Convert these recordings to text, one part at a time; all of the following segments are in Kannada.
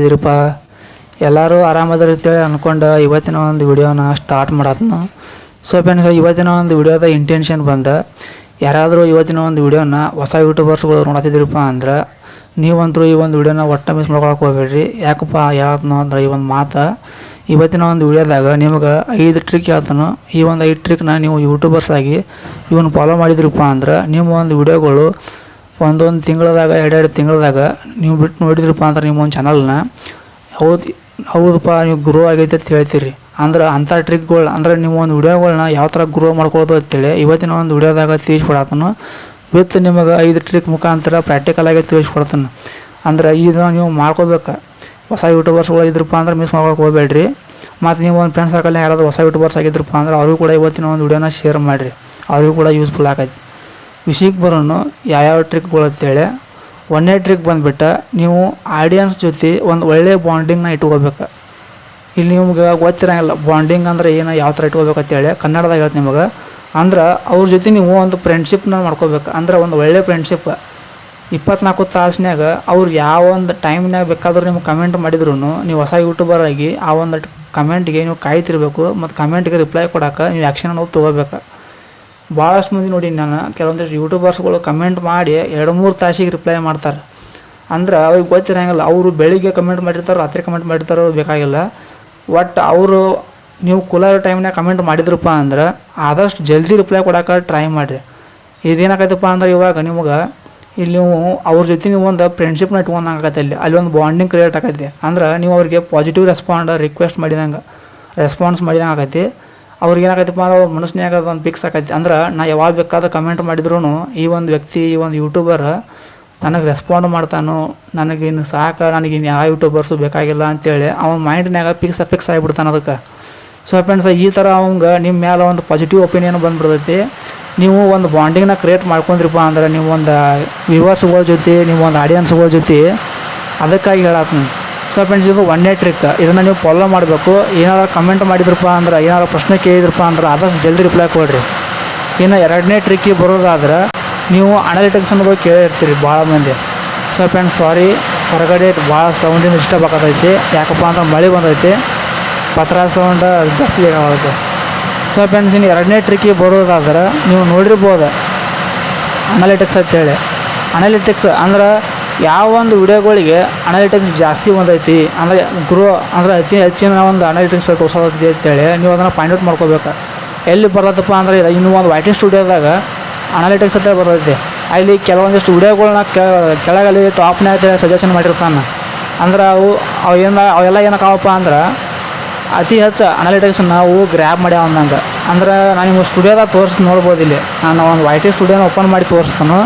ಇದಿರಪ್ಪ ಎಲ್ಲರೂ ಆರಾಮದ್ರ ಅಂತೇಳಿ ಅಂದ್ಕೊಂಡು ಇವತ್ತಿನ ಒಂದು ವಿಡಿಯೋನ ಸ್ಟಾರ್ಟ್ ಮಾಡತ್ನು. ಸೊ ಫ್ರೆಂಡ್ಸ್ ಇವತ್ತಿನ ಒಂದು ವಿಡಿಯೋದ ಇಂಟೆನ್ಷನ್ ಬಂದ, ಯಾರಾದರೂ ಇವತ್ತಿನ ಒಂದು ವಿಡಿಯೋನ ಹೊಸ ಯೂಟ್ಯೂಬರ್ಸ್ಗಳು ನೋಡತ್ತಿದ್ರಪ್ಪ ಅಂದ್ರೆ ನೀವಂತರೂ ಈ ಒಂದು ವಿಡಿಯೋನ ಒಟ್ಟು ಮಿಸ್ ಮಾಡ್ಕೊಳಕ್ಕೆ ಹೋಗ್ಬೇಡ್ರಿ. ಯಾಕಪ್ಪ ಯಾವ್ದನು ಅಂದ್ರೆ ಈ ಒಂದು ಮಾತು, ಇವತ್ತಿನ ಒಂದು ವಿಡಿಯೋದಾಗ ನಿಮಗೆ ಐದು ಟ್ರಿಕ್ ಹೇಳ್ತಾನು. ಈ ಒಂದು ಐದು ಟ್ರಿಕ್ನ ನೀವು ಯೂಟ್ಯೂಬರ್ಸ್ ಆಗಿ ಇವನ್ನ ಫಾಲೋ ಮಾಡಿದ್ರಪ್ಪ ಅಂದ್ರೆ, ನಿಮ್ಮ ಒಂದು ವಿಡಿಯೋಗಳು ಒಂದೊಂದು ತಿಂಗಳದಾಗ, ಎರಡೆರಡು ತಿಂಗಳದಾಗ ನೀವು ಬಿಟ್ಟು ನೋಡಿದ್ರಪ್ಪ ಅಂದ್ರೆ ನಿಮ್ಮ ಒಂದು ಚಾನಲ್ನ ಹೌದು, ಹೌದಪ್ಪ, ನೀವು ಗ್ರೋ ಆಗೈತೆ ಅಂತ ಹೇಳ್ತೀರಿ. ಅಂದ್ರೆ ಅಂಥ ಟ್ರಿಕ್ಗಳು ಅಂದ್ರೆ ನೀವು ಒಂದು ವಿಡಿಯೋಗಳನ್ನ ಯಾವ ಥರ ಗ್ರೋ ಮಾಡ್ಕೊಳ್ಳೋದು ಅಂತೇಳಿ ಇವತ್ತಿನ ಒಂದು ವಿಡಿಯೋದಾಗ ತಿಳಿಸ್ಕೊಡತ್ತನು ವಿತ್ ನಿಮಗೆ ಐದು ಟ್ರಿಕ್ ಮುಖಾಂತರ ಪ್ರಾಕ್ಟಿಕಲ್ ಆಗಿ ತಿಳಿಸ್ಕೊಡ್ತಾನೆ. ಅಂದ್ರೆ ಇದನ್ನ ನೀವು ಮಾಡ್ಕೋಬೇಕು. ಹೊಸ ಯೂಟ್ಯೂಬರ್ಸ್ಗಳು ಇದ್ರಪ್ಪ ಅಂದ್ರೆ ಮಿಸ್ ಮಾಡ್ಕೊಳಕ್ಕೆ ಹೋಗ್ಬೇಡ್ರಿ. ಮತ್ತು ನೀವು ಒಂದು ಫ್ರೆಂಡ್ಸ್ ಸರ್ಕಲ್ನ ಯಾರಾದರೂ ಹೊಸ ಯೂಟ್ಯೂಬರ್ಸ್ ಆಗಿದ್ರಪ್ಪ ಅಂದ್ರೆ ಅವ್ರಿಗೂ ಕೂಡ ಇವತ್ತಿನ ಒಂದು ವಿಡಿಯೋನ ಶೇರ್ ಮಾಡಿರಿ. ಅವ್ರಿಗೂ ಕೂಡ ಯೂಸ್ಫುಲ್ ಆಗೈತೆ. ವಿಷಯಕ್ಕೆ ಬರೋನು ಯಾವ್ಯಾವ ಟ್ರಿಕ್ಗಳು ಅಂತೇಳಿ. ಒಂದೇ ಟ್ರಿಕ್ ಬಂದುಬಿಟ್ಟು ನೀವು ಆಡಿಯನ್ಸ್ ಜೊತೆ ಒಂದು ಒಳ್ಳೆಯ ಬಾಂಡಿಂಗ್ನ ಇಟ್ಕೋಬೇಕು. ಇಲ್ಲಿ ನಿಮ್ಗೆ ಗೊತ್ತಿರೋಂಗಿಲ್ಲ ಬಾಂಡಿಂಗ್ ಅಂದ್ರೆ ಏನು, ಯಾವ ಥರ ಇಟ್ಕೋಬೇಕು ಅಂತೇಳಿ ಕನ್ನಡದಾಗ ಹೇಳ್ತೀನಿ ನಿಮಗೆ. ಅಂದ್ರೆ ಅವ್ರ ಜೊತೆ ನೀವು ಒಂದು ಫ್ರೆಂಡ್ಶಿಪ್ನ ಮಾಡ್ಕೋಬೇಕು. ಅಂದ್ರೆ ಒಂದು ಒಳ್ಳೆಯ ಫ್ರೆಂಡ್ಶಿಪ್ ಇಪ್ಪತ್ನಾಲ್ಕು ತಾಸಿನಾಗ ಅವ್ರು ಯಾವ ಒಂದು ಟೈಮ್ನಾಗ ಬೇಕಾದ್ರೂ ನಿಮ್ಗೆ ಕಮೆಂಟ್ ಮಾಡಿದ್ರು ನೀವು ಹೊಸ ಯೂಟ್ಯೂಬರ್ ಆಗಿ ಆ ಒಂದು ಕಮೆಂಟ್ಗೆ ನೀವು ಕಾಯ್ತಿರ್ಬೇಕು, ಮತ್ತು ಕಮೆಂಟ್ಗೆ ರಿಪ್ಲೈ ಕೊಡೋಕೆ ನೀವು ಆ್ಯಕ್ಷನ್ ಅನ್ನೋದು ತೊಗೋಬೇಕು. ಭಾಳಷ್ಟು ಮಂದಿ ನೋಡಿ ನಾನು ಕೆಲವೊಂದಿಷ್ಟು ಯೂಟ್ಯೂಬರ್ಸ್ಗಳು ಕಮೆಂಟ್ ಮಾಡಿ ಎರಡು ಮೂರು ತಾಸಿಗೆ ರಿಪ್ಲೈ ಮಾಡ್ತಾರೆ. ಅಂದ್ರೆ ಅವ್ರಿಗೆ ಗೊತ್ತಿರಂಗಿಲ್ಲ, ಅವರು ಬೆಳಿಗ್ಗೆ ಕಮೆಂಟ್ ಮಾಡಿರ್ತಾರೆ, ರಾತ್ರಿ ಕಮೆಂಟ್ ಮಾಡಿರ್ತಾರೋ ಬೇಕಾಗಿಲ್ಲ. ಒಟ್ಟು ಅವರು ನೀವು ಕುಲಾರ ಟೈಮ್ನಾಗ ಕಮೆಂಟ್ ಮಾಡಿದ್ರಪ್ಪ ಅಂದ್ರೆ ಆದಷ್ಟು ಜಲ್ದಿ ರಿಪ್ಲೈ ಕೊಡೋಕೆ ಟ್ರೈ ಮಾಡಿರಿ. ಇದೇನಾಗತ್ತಪ್ಪ ಅಂದ್ರೆ ಇವಾಗ ನಿಮಗೆ ಇಲ್ಲಿ ನೀವು ಅವ್ರ ಜೊತೆ ನೀವು ಒಂದು ಫ್ರೆಂಡ್ಶಿಪ್ನ ಇಟ್ಕೊಂಡಂಗೆ ಆಗತ್ತೆ ಅಲ್ಲಿ. ಅಲ್ಲಿ ಒಂದು ಬಾಂಡಿಂಗ್ ಕ್ರಿಯೇಟ್ ಆಗತ್ತೆ ಅಂದ್ರೆ ನೀವು ಅವ್ರಿಗೆ ಪಾಸಿಟಿವ್ ರೆಸ್ಪಾಂಡ್ ರಿಕ್ವೆಸ್ಟ್ ಮಾಡಿದಂಗೆ ರೆಸ್ಪಾನ್ಸ್ ಮಾಡಿದಂಗೆ ಆಗೈತಿ. ಅವ್ರಿಗೆ ಏನಾಗೈತಪ್ಪ ಅಂದ್ರೆ ಅವ್ರ ಮನಸ್ಸಿನಾಗ ಒಂದು ಫಿಕ್ಸ್ ಆಕೈತಿ ಅಂದ್ರೆ ನಾ ಯಾವಾಗ ಬೇಕಾದ ಕಮೆಂಟ್ ಮಾಡಿದ್ರು ಈ ಒಂದು ವ್ಯಕ್ತಿ, ಈ ಒಂದು ಯೂಟ್ಯೂಬರ್ ನನಗೆ ರೆಸ್ಪಾಂಡ್ ಮಾಡ್ತಾನು ನನಗಿನ್ನು ಸಾಕು ನನಗಿನ್ನು ಯಾವ ಯೂಟ್ಯೂಬರ್ಸು ಬೇಕಾಗಿಲ್ಲ ಅಂತೇಳಿ ಅವನ ಮೈಂಡ್ನಾಗ ಪಿಕ್ಸ್ ಫಿಕ್ಸ್ ಆಗಿಬಿಡ್ತಾನೆ ಅದಕ್ಕೆ. ಸೊ ಫ್ರೆಂಡ್ಸ್ ಈ ಥರ ಅವಂಗೆ ನಿಮ್ಮ ಮೇಲೆ ಒಂದು ಪಾಸಿಟಿವ್ ಒಪಿನಿಯನ್ ಬಂದ್ಬಿಡ್ತೈತಿ. ನೀವು ಒಂದು ಬಾಂಡಿಂಗ್ನ ಕ್ರಿಯೇಟ್ ಮಾಡ್ಕೊಂಡ್ರಿಪ್ಪ ಅಂದ್ರೆ ನೀವು ಒಂದು ವ್ಯೂವರ್ಸ್ಗಳ ಜೊತೆ, ನೀವು ಒಂದು ಆಡಿಯನ್ಸ್ಗಳ ಜೊತೆ ಅದಕ್ಕಾಗಿ ಹೇಳತ್ತೀನಿ ಸೊ ಫ್ರೆಂಡ್ಸ್ ಇದು ಒನ್ನೇ ಟ್ರಿಕ್ ಇದನ್ನು ನೀವು ಫಾಲೋ ಮಾಡಬೇಕು. ಏನಾರ ಕಮೆಂಟ್ ಮಾಡಿದ್ರಪ್ಪ ಅಂದ್ರೆ, ಏನಾರ ಪ್ರಶ್ನೆ ಕೇಳಿದ್ರಪ್ಪ ಅಂದ್ರೆ, ಆದಷ್ಟು ಜಲ್ದಿ ರಿಪ್ಲೈ ಕೊಡ್ರಿ. ಇನ್ನು ಎರಡನೇ ಟ್ರಿಕ್ಕಿಗೆ ಬರೋದಾದ್ರೆ, ನೀವು ಅನಾಲಿಟಿಕ್ಸ್ ಅನ್ನೋದು ಕೇಳಿರ್ತೀರಿ ಭಾಳ ಮಂದಿ. ಸೊ ಫ್ರೆಂಡ್ಸ್ ಸಾರಿ ಹೊರಗಡೆ ಭಾಳ ಸೌಂಡಿನ ಡಿಸ್ಟರ್ಬ್ ಆಗತೈತಿ ಯಾಕಪ್ಪ ಅಂದ್ರೆ ಮಳೆ ಬಂದೈತಿ. ಪತ್ರ ಸೌಂಡ್ ಜಾಸ್ತಿ ಆಗುತ್ತೆ ಸೊ ಫ್ರೆಂಡ್ಸ್ ಇನ್ನು ಎರಡನೇ ಟ್ರಿಕ್ಕಿಗೆ ಬರೋದಾದ್ರೆ, ನೀವು ನೋಡಿರ್ಬೋದು. ಅನಾಲಿಟಿಕ್ಸ್ ಅಂತೇಳಿ. ಅನಾಲಿಟಿಕ್ಸ್ ಅಂದ್ರೆ ಯಾವ ಒಂದು ವಿಡಿಯೋಗಳಿಗೆ ಅನಾಲಿಟಿಕ್ಸ್ ಜಾಸ್ತಿ ಬಂದೈತಿ, ಅಂದರೆ ಗ್ರೋ, ಅಂದರೆ ಅತಿ ಹೆಚ್ಚಿನ ಒಂದು ಅನಾಲಿಟಿಕ್ಸ್ ತೋರಿಸೋದೈತಿ ಅಂತೇಳಿ ನೀವು ಅದನ್ನು ಫೈಂಡ್ ಔಟ್ ಮಾಡ್ಕೋಬೇಕು. ಎಲ್ಲಿ ಬರತ್ತಪ್ಪ ಅಂದ್ರೆ ಇನ್ನೂ ಒಂದು ವೈಟಿಂಗ್ ಸ್ಟುಡಿಯೋದಾಗ ಅನಾಲಿಟಿಕ್ಸ್ ಅಂತ ಬರ್ತೈತಿ ಅಲ್ಲಿ ಕೆಲವೊಂದಿಷ್ಟು ವಿಡಿಯೋಗಳನ್ನ ಕೆಳಗಲ್ಲಿ ಟಾಪ್ನೇ ಅಂತ ಸಜೆಷನ್ ಮಾಡಿರ್ತಾನೆ. ಅಂದ್ರೆ ಅವು ಅವು ಏನು, ಅವೆಲ್ಲ ಏನಕ್ಕಾವಪ್ಪ ಅಂದ್ರೆ ಅತಿ ಹೆಚ್ಚು ಅನಾಲಿಟಿಕ್ಸ್ ನಾವು ಗ್ರ್ಯಾಬ್ ಮಾಡ್ಯಾವ ಅಂದಂಗೆ ಅಂದ್ರೆ ನಾನು ನಿಮ್ಮ ಸ್ಟುಡಿಯೋದಾಗ ತೋರಿಸಿ ನೋಡ್ಬೋದು ಇಲ್ಲಿ ನಾನು ಒಂದು ವೈಟಿಂಗ್ ಸ್ಟುಡಿಯೋನ ಓಪನ್ ಮಾಡಿ ತೋರಿಸ್ತಾನು.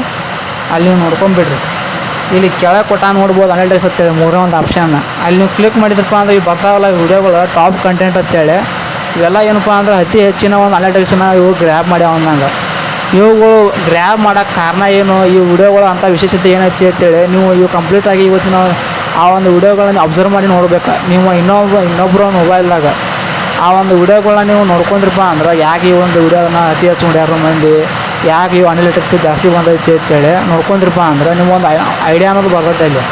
ಅಲ್ಲಿ ನೀವು ನೋಡ್ಕೊಂಬಿಡ್ರಿ ಇಲ್ಲಿ ಕೆಳಗೆ ಕೊಟ್ಟ ನೋಡ್ಬೋದು ಅನಾಲಿಟಿಕ್ಸ್ ಅಂತೇಳಿ ಮೂರೇ ಒಂದು ಆಪ್ಷನ್ ಅಲ್ಲಿ ನೀವು ಕ್ಲಿಕ್ ಮಾಡಿದ್ರಪ್ಪ ಅಂದ್ರೆ ಈ ಬರ್ತಾವಲ್ಲ ವಿಡಿಯೋಗಳು ಟಾಪ್ ಕಂಟೆಂಟ್ ಅಂತೇಳಿ. ಇವೆಲ್ಲ ಏನಪ್ಪ ಅಂದ್ರೆ ಅತಿ ಹೆಚ್ಚಿನ ಒಂದು ಅನಲೈಟಿಕ್ಸನ್ನ ಇವು ಗ್ರ್ಯಾಬ್ ಮಾಡ್ಯಾವ ಅಂದಂಗೆ. ಇವುಗಳು ಗ್ರ್ಯಾಬ್ ಮಾಡೋಕ್ಕೆ ಕಾರಣ ಏನು? ಈ ವಿಡಿಯೋಗಳು ಅಂಥ ವಿಶೇಷತೆ ಏನೈತಿ ಅಂತೇಳಿ ನೀವು ಇವು ಕಂಪ್ಲೀಟಾಗಿ ಇವತ್ತಿನ ಆ ಒಂದು ವಿಡಿಯೋಗಳನ್ನು ಅಬ್ಸರ್ವ್ ಮಾಡಿ ನೋಡ್ಬೇಕು. ನೀವು ಇನ್ನೊಬ್ಬ ಇನ್ನೊಬ್ಬರ ಮೊಬೈಲ್ದಾಗ ಆ ಒಂದು ವಿಡಿಯೋಗಳನ್ನ ನೀವು ನೋಡ್ಕೊಂಡ್ರಪ್ಪ ಅಂದ್ರೆ ಯಾಕೆ ಈ ಒಂದು ವಿಡಿಯೋನ ಅತಿ ಹೆಚ್ಚು ಮಾಡ್ಯಾರ ಮಂದಿ? ಯಾಕೆ ಇವು ಅನಾಲಿಟಿಕ್ಸ್ ಜಾಸ್ತಿ ಬಂದೈತಿ ಅಂತೇಳಿ ನೋಡ್ಕೊಂಡ್ರಪ್ಪ ಅಂದ್ರೆ ನಿಮ್ಗೊಂದು ಐಡಿಯಾ ಅನ್ನೋದು ಬರ್ತೈತೆ ಇಲ್ಲಿ.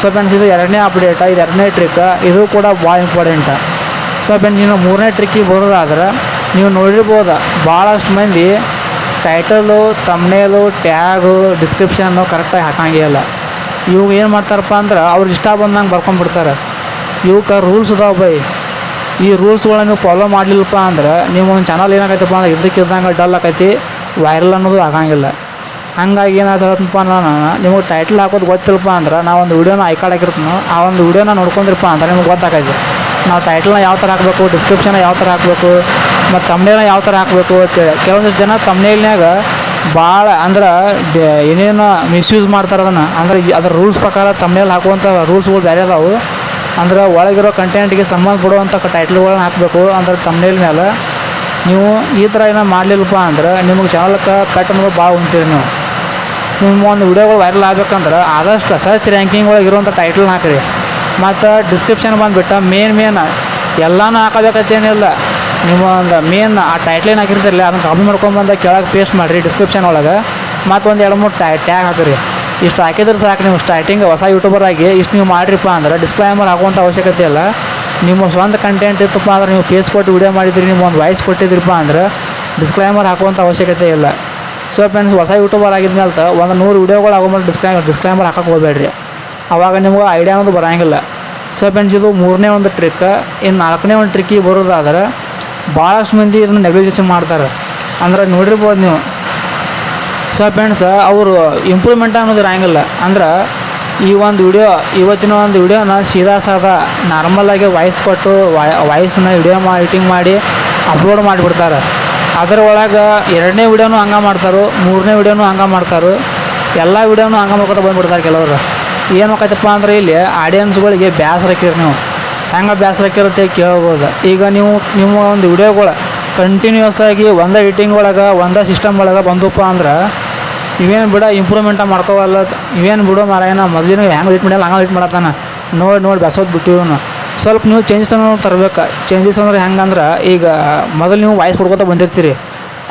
ಸೊ ಫ್ರೆಂಡ್ಸ್ ಇದು ಎರಡನೇ ಅಪ್ಡೇಟ ಇದು ಎರಡನೇ ಟ್ರಿಕ್ ಇದು ಕೂಡ ಭಾಳ ಇಂಪಾರ್ಟೆಂಟ್ ಸೊ ಫ್ರೆಂಡ್ಸ್ ಇನ್ನು ಮೂರನೇ ಟ್ರಿಕ್ಕಿಗೆ ಬರೋದಾದ್ರೆ ನೀವು ನೋಡಿರ್ಬೋದು, ಭಾಳಷ್ಟು ಮಂದಿ ಟೈಟಲು ತಮ್ನೇಲು ಟ್ಯಾಗು ಡಿಸ್ಕ್ರಿಪ್ಷನ್ನು ಕರೆಕ್ಟಾಗಿ ಹಾಕಂಗಿಲ್ಲ ಇವಾಗ ಏನು ಮಾಡ್ತಾರಪ್ಪ ಅಂದ್ರೆ ಅವ್ರಿಗೆ ಇಷ್ಟ ಬಂದಂಗೆ ಬರ್ಕೊಂಡ್ಬಿಡ್ತಾರೆ. ಇವಕ್ಕೆ ರೂಲ್ಸ್ ಇದಾವೆ ಬೈ. ಈ ರೂಲ್ಸ್ಗಳನ್ನ ನೀವು ಫಾಲೋ ಮಾಡಲಿಲ್ಲಪ್ಪ ಅಂದ್ರೆ ನೀವು ಒಂದು ಚಾನಲ್ ಏನಾಗೈತಪ್ಪ ಅಂದ್ರೆ ಇದ್ದಕ್ಕಿದ್ದಂಗೆ ಡಲ್ ಆಕೈತಿ. ವೈರಲ್ ಅನ್ನೋದು ಆಗಂಗಿಲ್ಲ. ಹಂಗಾಗಿ ಏನಾದ್ರಪ್ಪ ನಾನು ನಿಮಗೆ ಟೈಟ್ಲ್ ಹಾಕೋದು ಗೊತ್ತಿಲ್ಲಪ್ಪ ಅಂದ್ರೆ ನಾವು ಒಂದು ವಿಡಿಯೋನ ಐಕಾರ್ಡ್ ಹಾಕಿರ್ತೀನೋ, ಆ ಒಂದು ವೀಡಿಯೋನ ನೋಡ್ಕೊಂಡಿರಪ್ಪ ಅಂದ್ರೆ ನಿಮ್ಗೆ ಗೊತ್ತಾಗೈತೆ. ನಾವು ಟೈಟ್ಲನ್ನ ಯಾವ ಥರ ಹಾಕಬೇಕು ಡಿಸ್ಕ್ರಿಪ್ಷನ್ ಯಾವ ಥರ ಹಾಕಬೇಕು, ಮತ್ತು ತಮ್ಮನೇನ ಯಾವ ಥರ ಹಾಕಬೇಕು ಅಂತೇಳಿ ಕೆಲವೊಂದಿಷ್ಟು ಜನ ತಮ್ಮನೇಲ್ನಾಗ ಭಾಳ ಅಂದ್ರೆ ಏನೇನು ಮಿಸ್ಯೂಸ್ ಮಾಡ್ತಾರೆ ಅದನ್ನು. ಅಂದ್ರೆ ಅದರ ರೂಲ್ಸ್ ಪ್ರಕಾರ ತಮ್ಮನೇಲಿ ಹಾಕುವಂಥ ರೂಲ್ಸ್ಗಳು ಬೇರೆ ಅದಾವು. ಅಂದ್ರೆ ಒಳಗಿರೋ ಕಂಟೆಂಟ್ಗೆ ಸಂಬಂಧ ಪಡುವಂಥ ಟೈಟ್ಲ್ಗಳನ್ನ ಹಾಕಬೇಕು, ಅಂದ್ರೆ ತಮ್ಮನೇಲ್ ಮೇಲೆ ನೀವು ಈ ಥರ ಏನೋ ಮಾಡಲಿಲ್ಲಪ್ಪ ಅಂದ್ರೆ ನಿಮಗೆ ಚಾನಲ್ಗೆ ಕಟ್ ಅನ್ನೋದು ಭಾಳ ಉಂತೀರಿ ನೀವು. ನಿಮ್ಮ ಒಂದು ವಿಡಿಯೋಗಳು ವೈರಲ್ ಆಗ್ಬೇಕಂದ್ರೆ ಆದಷ್ಟು ಸರ್ಚ್ ರ್ಯಾಂಕಿಂಗ್ ಒಳಗೆ ಇರುವಂಥ ಟೈಟಲ್ ಹಾಕಿರಿ. ಮತ್ತು ಡಿಸ್ಕ್ರಿಪ್ಷನ್ ಬಂದುಬಿಟ್ಟು ಮೇನ್ ಮೇನ್ ಎಲ್ಲನೂ ಹಾಕಬೇಕತ್ತೇನಿಲ್ಲ ನಿಮ್ಮ ಒಂದು ಮೇನ್ ಆ ಟೈಟ್ಲ್ ಏನು ಹಾಕಿರ್ತಿರಲಿಲ್ಲ ಅದನ್ನು ಕಾಪಿ ಮಾಡ್ಕೊಂಬಂದು ಕೆಳಗೆ ಪೇಸ್ಟ್ ಮಾಡಿರಿ ಡಿಸ್ಕ್ರಿಪ್ಷನ್ ಒಳಗೆ. ಮತ್ತು ಒಂದು ಎರಡು ಮೂರು ಟ್ಯಾ ಟ್ಯಾಗ್ ಹಾಕಿರಿ. ಇಷ್ಟು ಹಾಕಿದ್ರೆ ಸಾಕು ನೀವು ಸ್ಟಾರ್ಟಿಂಗ್ ಹೊಸ ಯೂಟ್ಯೂಬರ್ ಆಗಿ ಇಷ್ಟು ನೀವು ಮಾಡಿರಿಪ್ಪ ಅಂದ್ರೆ ಡಿಸ್ಕ್ಲೈಮರ್ ಹಾಕುವಂಥ ಅವಶ್ಯಕತೆ ಇಲ್ಲ. ನಿಮ್ಮ ಸ್ವಂತ ಕಂಟೆಂಟ್ ಇತ್ತಪ್ಪ ಅಂದ್ರೆ ನೀವು ಫೇಸ್ ಕೊಟ್ಟು ವಿಡಿಯೋ ಮಾಡಿದ್ರಿ ನೀವು ಒಂದು ವಾಯ್ಸ್ ಕೊಟ್ಟಿದ್ರಿಪ್ಪ ಅಂದ್ರೆ ಡಿಸ್ಕ್ಲೈಮರ್ ಹಾಕುವಂಥ ಅವಶ್ಯಕತೆ ಇಲ್ಲ. ಸೊ ಫ್ರೆಂಡ್ಸ್ ಹೊಸ ಯೂಟ್ಯೂಬರ್ ಆಗಿದ್ಮೇಲೆ ಒಂದು ನೂರು ವೀಡಿಯೋಗಳು ಆಗೋಮೇಲೆ ಡಿಸ್ಕ್ಲೈಮರ್ ಡಿಸ್ಕ್ಲೈಮರ್ ಹಾಕಕ್ಕೆ ಹೋಗಬೇಡ್ರಿ. ಅವಾಗ ನಿಮ್ಗೆ ಐಡಿಯಾ ಅನ್ನೋದು ಬರೋಂಗಿಲ್ಲ. ಸೊ ಫ್ರೆಂಡ್ಸ್ ಇದು ಮೂರನೇ ಒಂದು ಟ್ರಿಕ್ ಇನ್ನು ನಾಲ್ಕನೇ ಒಂದು ಟ್ರಿಕ್ಕಿಗೆ ಬರೋದಾದ್ರೆ ಭಾಳಷ್ಟು ಮಂದಿ ಇದನ್ನು ನೆಗ್ಲಿಜೇಷನ್ ಮಾಡ್ತಾರೆ. ಅಂದ್ರೆ ನೋಡಿರ್ಬೋದು ನೀವು. ಸೊ ಫ್ರೆಂಡ್ಸ್ ಅವರು ಇಂಪ್ರೂವ್ಮೆಂಟ್ ಅನ್ನೋದು ಇರೋಂಗಿಲ್ಲ. ಅಂದ್ರೆ ಈ ಒಂದು ವಿಡಿಯೋ, ಇವತ್ತಿನ ಒಂದು ವಿಡಿಯೋನ ಸೀದಾ ಸಾದಾ ನಾರ್ಮಲಾಗಿ ವಾಯ್ಸ್ ಕೊಟ್ಟು ವಾಯ್ಸನ್ನ ವಿಡಿಯೋ ಮಾ ಎಡಿಟಿಂಗ್ ಮಾಡಿ ಅಪ್ಲೋಡ್ ಮಾಡಿಬಿಡ್ತಾರೆ. ಅದರ ಒಳಗೆ ಎರಡನೇ ವಿಡಿಯೋನು ಹಂಗೆ ಮಾಡ್ತಾರೆ, ಮೂರನೇ ವಿಡಿಯೋನು ಹಂಗೆ ಮಾಡ್ತಾರೆ, ಎಲ್ಲ ವಿಡಿಯೋನು ಹಂಗೆ ಮಾಡ್ಕೊತ ಬಂದ್ಬಿಡ್ತಾರೆ ಕೆಲವರು. ಏನು ಆಕೈತಪ್ಪ ಅಂದ್ರೆ ಇಲ್ಲಿ ಆಡಿಯನ್ಸ್ಗಳಿಗೆ ಬೇಸರ ನೀವು. ಹೆಂಗೆ ಬೇಸರ ಹಾಕಿರುತ್ತೆ ಕೇಳ್ಬೋದು. ಈಗ ನೀವು, ನಿಮ್ಮ ಒಂದು ವಿಡಿಯೋಗಳು ಕಂಟಿನ್ಯೂಸ್ ಆಗಿ ಒಂದೇ ಎಡಿಟಿಂಗ್ ಒಳಗೆ, ಒಂದೇ ಸಿಸ್ಟಮ್ ಒಳಗೆ ಬಂದಪ್ಪ ಅಂದ್ರೆ ಇವೇನು ಬಿಡ ಇಂಪ್ರೂವ್ಮೆಂಟ ಮಾಡ್ಕೋವಲ್ಲ. ಇವೇನು ಬಿಡೋ ಮಾರಾಯನ, ಮೊದಲಿನ ಹೆಂಗೆ ವೇಟ್ ಮಾಡಿಲ್ಲ ಹಂಗೆ ವೇಟ್ ಮಾಡತ್ತಾನ. ನೋಡಿ ನೋಡಿ ಬೆಸೋದು ಬಿಟ್ಟಿವನು ಸ್ವಲ್ಪ ನೀವು ಚೇಂಜಸ್ ಅನ್ನೋ ತರಬೇಕು. ಚೇಂಜಸ್ ಅಂದ್ರೆ ಹೆಂಗಂದ್ರೆ ಈಗ ಮೊದಲು ನೀವು ವಾಯ್ಸ್ ಕೊಡ್ಕೊತ ಬಂದಿರ್ತೀರಿ.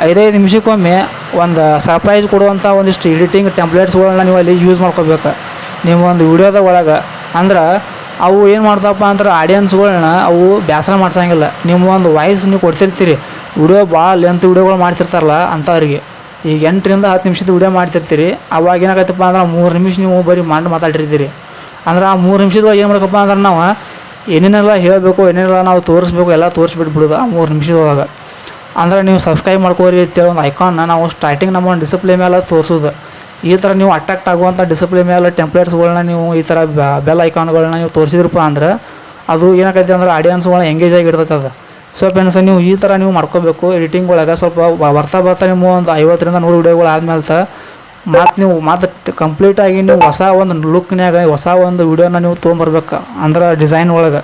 ಐದೈದು ನಿಮಿಷಕ್ಕೊಮ್ಮೆ ಒಂದು ಸರ್ಪ್ರೈಸ್ ಕೊಡುವಂಥ ಒಂದಿಷ್ಟು ಎಡಿಟಿಂಗ್ ಟೆಂಪ್ಲೇಟ್ಸ್ಗಳನ್ನ ನೀವು ಅಲ್ಲಿ ಯೂಸ್ ಮಾಡ್ಕೋಬೇಕು. ನೀವು ಒಂದು ವಿಡಿಯೋದ ಒಳಗೆ. ಅಂದ್ರೆ ಅವು ಏನು ಮಾಡ್ತಾವಪ್ಪ ಅಂದ್ರೆ ಆಡಿಯನ್ಸ್ಗಳನ್ನ ಅವು ಬೇಸರ ಮಾಡ್ಸಂಗಿಲ್ಲ. ನಿಮ್ಮ ಒಂದು ವಾಯ್ಸ್ ನೀವು ಕೊಡ್ತಿರ್ತೀರಿ. ವಿಡಿಯೋ ಭಾಳ ಲೆಂತ್ ವಿಡಿಯೋಗಳು ಮಾಡ್ತಿರ್ತಾರಲ್ಲ ಅಂಥವ್ರಿಗೆ ಈಗ ಎಂಟರಿಂದ ಹತ್ತು ನಿಮಿಷದ ವಿಡಿಯೋ ಮಾಡ್ತಿರ್ತೀರಿ. ಅವಾಗ ಏನಾಗತ್ತಪ್ಪ ಅಂದ್ರೆ ಮೂರು ನಿಮಿಷ ನೀವು ಬರೀ ಮಾಡಿ ಮಾತಾಡಿರ್ತೀರಿ. ಅಂದ್ರೆ ಆ ಮೂರು ನಿಮಿಷದೊಳಗೆ ಏನು ಮಾಡಬೇಕಪ್ಪ ಅಂದ್ರೆ ನಾವು ಏನೇನೆಲ್ಲ ಹೇಳಬೇಕು, ಏನೇನೆಲ್ಲ ನಾವು ತೋರಿಸ್ಬೇಕು, ಎಲ್ಲ ತೋರಿಸ್ಬಿಟ್ಬಿಡೋದು ಆ ಮೂರು ನಿಮಿಷದೊಳಗೆ ಅಂದ್ರೆ ನೀವು ಸಬ್ಸ್ಕ್ರೈಬ್ ಮಾಡ್ಕೋರಿ ಅಂತೇಳಿ ಒಂದು ಐಕಾನ್ನ ನಾವು ಸ್ಟಾರ್ಟಿಂಗ್ ನಮ್ಮ ಒಂದು ಡಿಸ್ಪ್ಲೇ ಮೇಲೆ ತೋರಿಸೋದು. ಈ ಥರ ನೀವು ಅಟ್ರಾಕ್ಟ್ ಆಗುವಂಥ ಡಿಸ್ಪ್ಲೇ ಮೇಲೆ ಟೆಂಪ್ಲೇಟ್ಸ್ಗಳನ್ನ ನೀವು ಈ ಥರ ಬೆಲ್ ಐಕಾನ್ಗಳನ್ನ ನೀವು ತೋರಿಸಿದ್ರಪ್ಪ ಅಂದ್ರೆ ಅದು ಏನಾಗೈತೆ ಅಂದ್ರೆ ಆಡಿಯನ್ಸ್ಗಳನ್ನ ಎಂಗೇಜ್ ಆಗಿ ಇರ್ತೈತೆ ಅದು. ಸೊ ಫ್ರೆಂಡ್ಸ್ ನೀವು ಈ ಥರ ನೀವು ಮಾಡ್ಕೋಬೇಕು. ಎಡಿಟಿಂಗ್ ಒಳಗೆ ಸ್ವಲ್ಪ ಬರ್ತಾ ಬರ್ತಾ ನೀವು ಒಂದು ಐವತ್ತರಿಂದ ನೂರು ವಿಡಿಯೋಗಳು ಆದ್ಮೇಲೆ ಮತ್ತು ನೀವು ಮತ್ತು ಕಂಪ್ಲೀಟಾಗಿ ನೀವು ಹೊಸ ಒಂದು ಲುಕ್ನ್ಯಾಗ ಹೊಸ ಒಂದು ವಿಡಿಯೋನ ನೀವು ತೊಗೊಂಬರ್ಬೇಕು ಅಂದ್ರೆ ಡಿಸೈನ್ ಒಳಗೆ.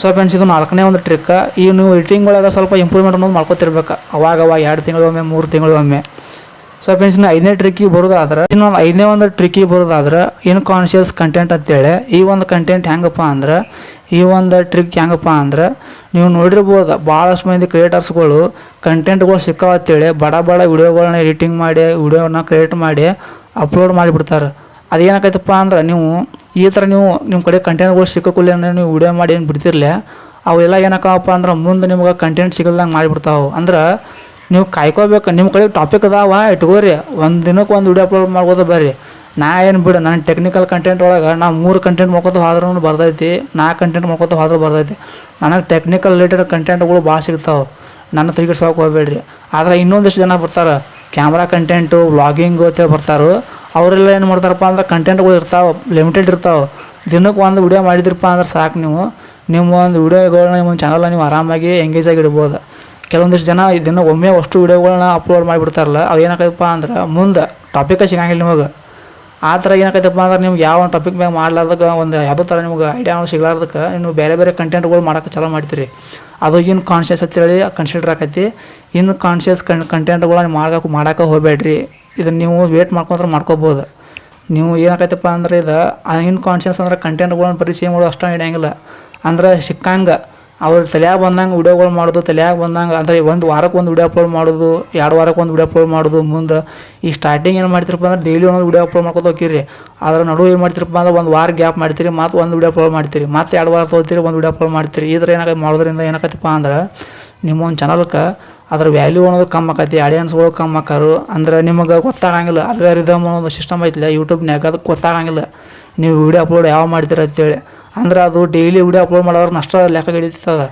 ಸೊ ಫ್ರೆಂಡ್ಸ್ ಇದು ನಾಲ್ಕನೇ ಒಂದು ಟ್ರಿಕ್ ಈ ನೀವು ಎಡಿಟಿಂಗ್ ಒಳಗೆ ಸ್ವಲ್ಪ ಇಂಪ್ರೂವ್ಮೆಂಟ್ ಅನ್ನೋದು ಮಾಡ್ಕೊತಿರ್ಬೇಕು. ಅವಾಗ ಅವಾಗ ಎರಡು ತಿಂಗಳಿಗೊಮ್ಮೆ ಮೂರು ತಿಂಗಳಿಗೊಮ್ಮೆ ಸೊ ಫ್ರೆಂಡ್ಸ್ ಇನ್ನು ಐದನೇ ಟ್ರಿಕ್ಕಿಗೆ ಬರೋದಾದ್ರೆ ಇನ್ನೊಂದು ಐದನೇ ಒಂದು ಟ್ರಿಕ್ಕಿಗೆ ಬರೋದಾದ್ರೆ ಇನ್ಕಾನ್ಷಿಯಸ್ ಕಂಟೆಂಟ್ ಅಂತೇಳಿ ಈ ಒಂದು ಕಂಟೆಂಟ್ ಹೆಂಗಪ್ಪ ಅಂದ್ರೆ, ಈ ಒಂದು ಟ್ರಿಕ್ ಹೆಂಗಪ್ಪ ಅಂದ್ರೆ ನೀವು ನೋಡಿರ್ಬೋದು ಭಾಳಷ್ಟು ಮಂದಿ ಕ್ರಿಯೇಟರ್ಸ್ಗಳು ಕಂಟೆಂಟ್ಗಳು ಸಿಕ್ಕಾವತ್ತೇಳಿ ಬಡ ಬಡ ವಿಡಿಯೋಗಳನ್ನ ಎಡಿಟಿಂಗ್ ಮಾಡಿ ವಿಡಿಯೋನ ಕ್ರಿಯೇಟ್ ಮಾಡಿ ಅಪ್ಲೋಡ್ ಮಾಡಿಬಿಡ್ತಾರೆ. ಅದೇನಾಗೈತಪ್ಪ ಅಂದ್ರೆ ನೀವು ಈ ಥರ ನೀವು ನಿಮ್ಮ ಕಡೆ ಕಂಟೆಂಟ್ಗಳು ಸಿಕ್ಕಕ್ಕೂಲೆ ನೀವು ವಿಡಿಯೋ ಮಾಡಿ ಏನು ಬಿಡ್ತಿರ್ಲೆ, ಅವೆಲ್ಲ ಏನಕ್ಕಪ್ಪ ಅಂದ್ರೆ ಮುಂದೆ ನಿಮ್ಗೆ ಕಂಟೆಂಟ್ ಸಿಗಲ್ದಂಗೆ ಮಾಡಿಬಿಡ್ತಾವೆ. ಅಂದ್ರೆ ನೀವು ಕಾಯ್ಕೋಬೇಕು. ನಿಮ್ಮ ಕಡೆ ಟಾಪಿಕ್ ಅದಾವ, ಇಟ್ಕೋರಿ. ಒಂದು ದಿನಕ್ಕೆ ಒಂದು ವಿಡಿಯೋ ಅಪ್ಲೋಡ್ ಮಾಡ್ಬೋದು ಬರ್ರಿ. ನಾ ಏನು ಬಿಡು, ನಾನು ಟೆಕ್ನಿಕಲ್ ಕಂಟೆಂಟ್ ಒಳಗೆ ನಾ ಮೂರು ಕಂಟೆಂಟ್ ಮಾಡ್ಕೊತ ಹೋದ್ರೂ ಬರ್ತೈತಿ ನಾಲ್ಕು ಕಂಟೆಂಟ್ ಮಾಡ್ಕೊತ ಹೋದ್ರೂ ಬರ್ತೈತಿ ನನಗೆ ಟೆಕ್ನಿಕಲ್ ರಿಲೇಟೆಡ್ ಕಂಟೆಂಟ್ಗಳು ಭಾಳ ಸಿಗ್ತಾವೆ. ನನ್ನ ತಿರುಗಿಸೋಕೆ ಹೋಗ್ಬೇಡ್ರಿ. ಆದ್ರೆ ಇನ್ನೊಂದಿಷ್ಟು ಜನ ಬರ್ತಾರೆ ಕ್ಯಾಮ್ರಾ ಕಂಟೆಂಟು ವ್ಲಾಗಿಂಗು ಅಂತ ಬರ್ತಾರೆ. ಅವರೆಲ್ಲ ಏನು ಮಾಡ್ತಾರಪ್ಪ ಅಂದ್ರೆ ಕಂಟೆಂಟ್ಗಳು ಇರ್ತಾವೆ ಲಿಮಿಟೆಡ್ ಇರ್ತಾವೆ. ದಿನಕ್ಕೆ ಒಂದು ವಿಡಿಯೋ ಮಾಡಿದ್ರಪ್ಪ ಅಂದ್ರೆ ಸಾಕು ನೀವು. ನಿಮ್ಮ ಒಂದು ವಿಡಿಯೋಗಳನ್ನ ನಿಮ್ಮ ಚಾನಲ್ನ ನೀವು ಆರಾಮಾಗಿ ಎಂಗೇಜ್ ಆಗಿ ಇಡ್ಬೋದು. ಕೆಲವೊಂದಿಷ್ಟು ಜನ ದಿನ ಒಮ್ಮೆ ಅಷ್ಟು ವಿಡಿಯೋಗಳನ್ನ ಅಪ್ಲೋಡ್ ಮಾಡಿಬಿಡ್ತಾರಲ್ಲ ಅವು ಏನಾಗತ್ತಪ್ಪ ಅಂದ್ರೆ ಮುಂದೆ ಟಾಪಿಕ ಸಿಗಂಗಿಲ್ಲ ನಿಮಗೆ. ಆ ಥರ ಏನಾಗೈತಪ್ಪ ಅಂದ್ರೆ ನಿಮ್ಗೆ ಯಾವ ಒಂದು ಟಾಪಿಕ್ ಮ್ಯಾಗ ಮಾಡ್ಲಾರ್ದಕ್ಕೆ ಒಂದು ಯಾವುದೋ ಥರ ನಿಮ್ಗೆ ಐಡಿಯಾ ಸಿಗ್ಲಾರ್ದಕ್ಕೆ ನೀವು ಬೇರೆ ಬೇರೆ ಕಂಟೆಂಟ್ಗಳು ಮಾಡೋಕೆ ಚಾಲೂ ಮಾಡ್ತೀರಿ ಅದು ಇನ್ ಕಾನ್ಷಿಯಸ್ ಅಂತೇಳಿ ಕನ್ಸಿಡರ್ ಆಕೈತಿ. ಇನ್ನು ಕಾನ್ಷಿಯಸ್ ಕನ್ ಕಂಟೆಂಟ್ಗಳನ್ನ ಮಾಡೋಕೆ ಮಾಡೋಕೆ ಹೋಗಬೇಡ್ರಿ. ಇದನ್ನು ನೀವು ವೇಟ್ ಮಾಡ್ಕೊಂಡ್ರೆ ಮಾಡ್ಕೋಬೋದು. ನೀವು ಏನಾಗೈತಪ್ಪ ಅಂದ್ರೆ ಇದು ಇನ್ ಕಾನ್ಷಿಯಸ್ ಅಂದ್ರೆ ಕಂಟೆಂಟ್ಗಳನ್ನ ಪರಿಚಯ ಮಾಡೋದು ಅಷ್ಟು ಹಿಡಿಯಂಗಿಲ್ಲ ಅಂದ್ರೆ ಸಿಕ್ಕಂಗೆ ಅವ್ರ ತಲೆಯಾಗ ಬಂದಂಗೆ ವಿಡಿಯೋಗಳು ಮಾಡೋದು, ತಲೆಯಾಗ ಬಂದಂಗೆ ಅಂದರೆ ಒಂದು ವಾರಕ್ಕೆ ಒಂದು ವಿಡಿಯೋ ಅಪ್ಲೋಡ್ ಮಾಡೋದು, ಎರಡು ವಾರಕ್ಕೆ ಒಂದು ವಿಡಿಯೋ ಅಪ್ಲೋಡ್ ಮಾಡೋದು ಮುಂದೆ. ಈ ಸ್ಟಾರ್ಟಿಂಗ್ ಏನು ಮಾಡ್ತಿರಪ್ಪ ಅಂದ್ರೆ ಡೈಲಿ ಒಂದು ವಿಡಿಯೋ ಅಪ್ಲೋಡ್ ಮಾಡ್ಕೊತ ಹೋಗಿರಿ ಅದರ ನಡುವೆ ಏನು ಮಾಡ್ತಿರಪ್ಪ ಅಂದ್ರೆ ಒಂದು ವಾರ ಗ್ಯಾಪ್ ಮಾಡ್ತೀರಿ, ಮತ್ತು ಒಂದು ವಿಡಿಯೋ ಅಪ್ಲೋಡ್ ಮಾಡ್ತೀರಿ. ಮತ್ತು ಎರಡು ವಾರ ತೊಗೊತೀರಿ ಒಂದು ವಿಡಿಯೋ ಅಪ್ಲೋಡ್ ಮಾಡ್ತೀರಿ. ಇದ್ರ ಥರ ಏನಾಗೈತೆ ಮಾಡೋದ್ರಿಂದ ಏನಾಗತ್ತಪ್ಪ ಅಂದ್ರೆ ನಿಮ್ಮ ಒಂದು ಚಾನಲ್ಗೆ ಅದ್ರ ವ್ಯಾಲ್ಯೂ ಅನ್ನೋದು ಕಮ್ಮಿ ಆಕೈತಿ ಆಡಿಯನ್ಸ್ಗಳು ಕಮ್ಮಿ ಆಕಾರು. ಅಂದ್ರೆ ನಿಮಗೆ ಗೊತ್ತಾಗಂಗಿಲ್ಲ ಅಲ್ಗಾರಿದಮ್ ಅನ್ನೋದು ಸಿಸ್ಟಮ್ ಐತಿಲ್ಲ ಯೂಟ್ಯೂಬ್ನಾಗ ಅದಕ್ಕೆ ಗೊತ್ತಾಗಂಗಿಲ್ಲ. ನೀವು ವಿಡಿಯೋ ಅಪ್ಲೋಡ್ ಯಾವ ಮಾಡ್ತೀರ ಅಂತೇಳಿ. ಅಂದ್ರೆ ಅದು ಡೈಲಿ ವಿಡಿಯೋ ಅಪ್ಲೋಡ್ ಮಾಡೋರು ನಷ್ಟ ಲೆಕ್ಕ ಹಿಡಿತದ.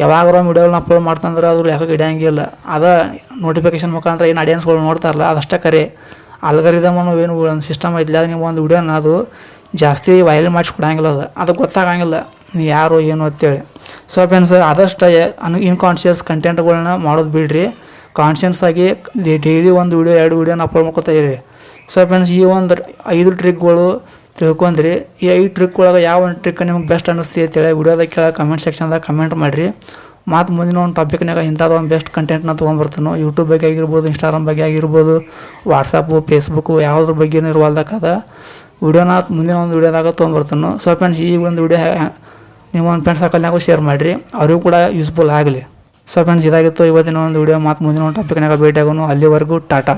ಯಾವಾಗಾರ ವಿಡಿಯೋಗಳನ್ನ ಅಪ್ಲೋಡ್ ಮಾಡ್ತಂದ್ರೆ ಅದು ಲೆಕ್ಕ ಹಿಡಿಯಂಗಿಲ್ಲ. ಅದ ನೋಟಿಫಿಕೇಶನ್ ಮುಖಾಂತರ ಏನು ಆಡಿಯನ್ಸ್ಗಳು ನೋಡ್ತಾರಲ್ಲ, ಅದಷ್ಟೇ ಕರೆ. ಅಲ್ಗರಿದಮ್ ಅನ್ನೋ ಏನು ಒಂದು ಸಿಸ್ಟಮ್ ಐತಿಲ್ಲ ನೀವು ಒಂದು ವಿಡಿಯೋನ ಅದು ಜಾಸ್ತಿ ವೈರಲ್ ಮಾಡಿಸ್ಕೊಡಂಗಿಲ್ಲ ಅದು. ಅದು ಗೊತ್ತಾಗಂಗಿಲ್ಲ ನೀವು ಯಾರು ಏನು ಅಂತೇಳಿ. ಸೊ ಫ್ರೆಂಡ್ಸ್ ಆದಷ್ಟು ಅನ್ ಇನ್ಕಾನ್ಷಿಯಸ್ ಕಂಟೆಂಟ್ಗಳನ್ನ ಮಾಡೋದು ಬಿಡ್ರಿ. ಕಾನ್ಷಿಯನ್ಸ್ ಆಗಿ ಡೈಲಿ ಒಂದು ವಿಡಿಯೋ ಎರಡು ವಿಡಿಯೋನ ಅಪ್ಲೋಡ್ ಮಾಡ್ಕೊತಾ ಇರಿ. ಸೊ ಫ್ರೆಂಡ್ಸ್ ಈ ಒಂದು ಐದು ಟ್ರಿಕ್ಗಳು ತಿಳ್ಕೊಂಡ್ರಿ. ಈ ಐದು ಟ್ರಿಕ್ ಒಳಗೆ ಯಾವ ಒಂದು ಟ್ರಿಕ್ ನಿಮ್ಗೆ ಬೆಸ್ಟ್ ಅನ್ನಿಸ್ತಿ ಅಂತೇಳಿ ವಿಡಿಯೋದಾಗ ಕೆಳಗೆ ಕಮೆಂಟ್ ಸೆಕ್ಷನ್ದಾಗ ಕಮೆಂಟ್ ಮಾಡಿರಿ. ಮತ್ತು ಮುಂದಿನ ಒಂದು ಟಾಪಿಕ್ನಾಗ ಇಂಥದ್ದು ಒಂದು ಬೆಸ್ಟ್ ಕಂಟೆಂಟ್ನ ತೊಗೊಂಬರ್ತಾನೋ ಯೂಟ್ಯೂಬ್ ಬಗ್ಗೆ ಆಗಿರ್ಬೋದು ಇನ್ಸ್ಟಾಗ್ರಾಮ್ ಬಗ್ಗೆ ಆಗಿರ್ಬೋದು ವಾಟ್ಸಪ್ಪು ಫೇಸ್ಬುಕ್ಕು ಯಾವುದ್ರ ಬಗ್ಗೆನೂ ಇರುವಲ್ದಕ್ಕದ ವಿಡಿಯೋನ ಮುಂದಿನ ಒಂದು ವಿಡಿಯೋದಾಗ ತೊಗೊಂಬರ್ತಾನೋ. ಸೊ ಫ್ರೆಂಡ್ಸ್ ಈ ಒಂದು ವಿಡಿಯೋ ನೀವು ಒಂದು ಫ್ರೆಂಡ್ಸ್ ಸರ್ಕಲ್ನಾಗೂ ಶೇರ್ ಮಾಡಿರಿ. ಅವ್ರಿಗೂ ಕೂಡ ಯೂಸ್ಫುಲ್ ಆಗಲಿ. ಸೊ ಫ್ರೆಂಡ್ಸ್ ಇದಾಗಿತ್ತು ಇವತ್ತಿನ ಒಂದು ವಿಡಿಯೋ. ಮತ್ತು ಮುಂದಿನ ಒಂದು ಟಾಪಿಕ್ನಾಗ ಭೇಟಿ ಆಗೋನು ಅಲ್ಲಿವರೆಗೂ ಟಾಟಾ.